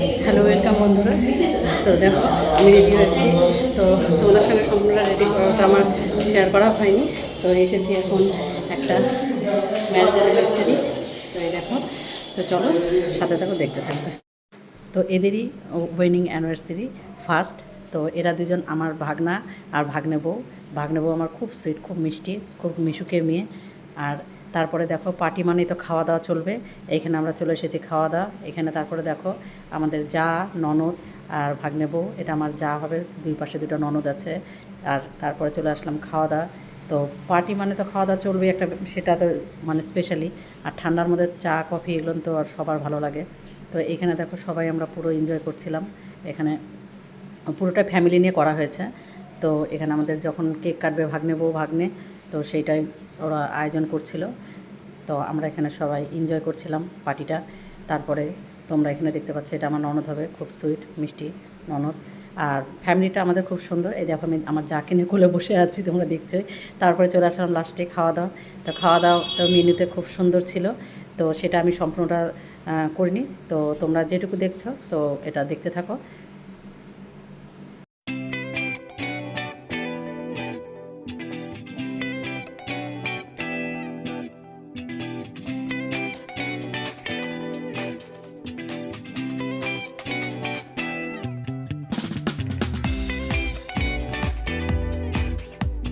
Hello, welcome বন্ধুরা। তো দেখো, আমি রেডি হচ্ছি তো তোমাদের সঙ্গে সম্পূর্ণ রেডি করাটা আমার শেয়ার করা হয়নি। তো এসেছি এখন একটা ম্যারেজ অ্যানিভার্সারি তো এই দেখো, তো চলো, সাথে দেখো দেখতে থাকবে। তো এদেরই ওয়েডিং অ্যানিভার্সারি ফার্স্ট তো এরা দুজন আমার ভাগনা আর ভাগ্নে বউ। ভাগ্নে বউ আমার খুব সুইট খুব মিষ্টি, খুব মিশুকে মেয়ে। আর তারপরে দেখো পার্টি মানেই তো খাওয়া দাওয়া চলবে। এইখানে আমরা চলে এসেছি খাওয়া দাওয়া এখানে তারপরে দেখো আমাদের যা, ননদ আর ভাগ্নে বউ, এটা আমার যা হবে, দুই পাশে দুটো ননদ আছে। আর তারপরে চলে আসলাম খাওয়া দাওয়া তো পার্টি মানে তো খাওয়া দাওয়া চলবে একটা, সেটা তো মানে স্পেশালি আর ঠান্ডার মধ্যে চা কফি এগুলো তো আর সবার ভালো লাগে। তো এখানে দেখো সবাই আমরা পুরো এনজয় করছিলাম। এখানে পুরোটা ফ্যামিলি নিয়ে করা হয়েছে। তো এখানে আমাদের যখন কেক কাটবে ভাগ্নে বউ, ভাগ্নে তো সেইটাই ওরা আয়োজন করছিল। তো আমরা এখানে সবাই এনজয় করছিলাম পার্টিটা তারপরে তোমরা এখানে দেখতে পাচ্ছ, এটা আমার ননদ হবে, খুব সুইট মিষ্টি ননদ। আর ফ্যামিলিটা আমাদের খুব সুন্দর। এই দেখো আমি আমার যাকে নিয়ে কোলে বসে আছি, তোমরা দেখছোই। তারপরে চলে আসলাম লাস্টে খাওয়া দাওয়া। তো খাওয়া দাওয়া তো মেনুতে খুব সুন্দর ছিল। তো সেটা আমি সম্পূর্ণটা করিনি। তো তোমরা যেটুকু দেখছ, তো এটা দেখতে থাকো।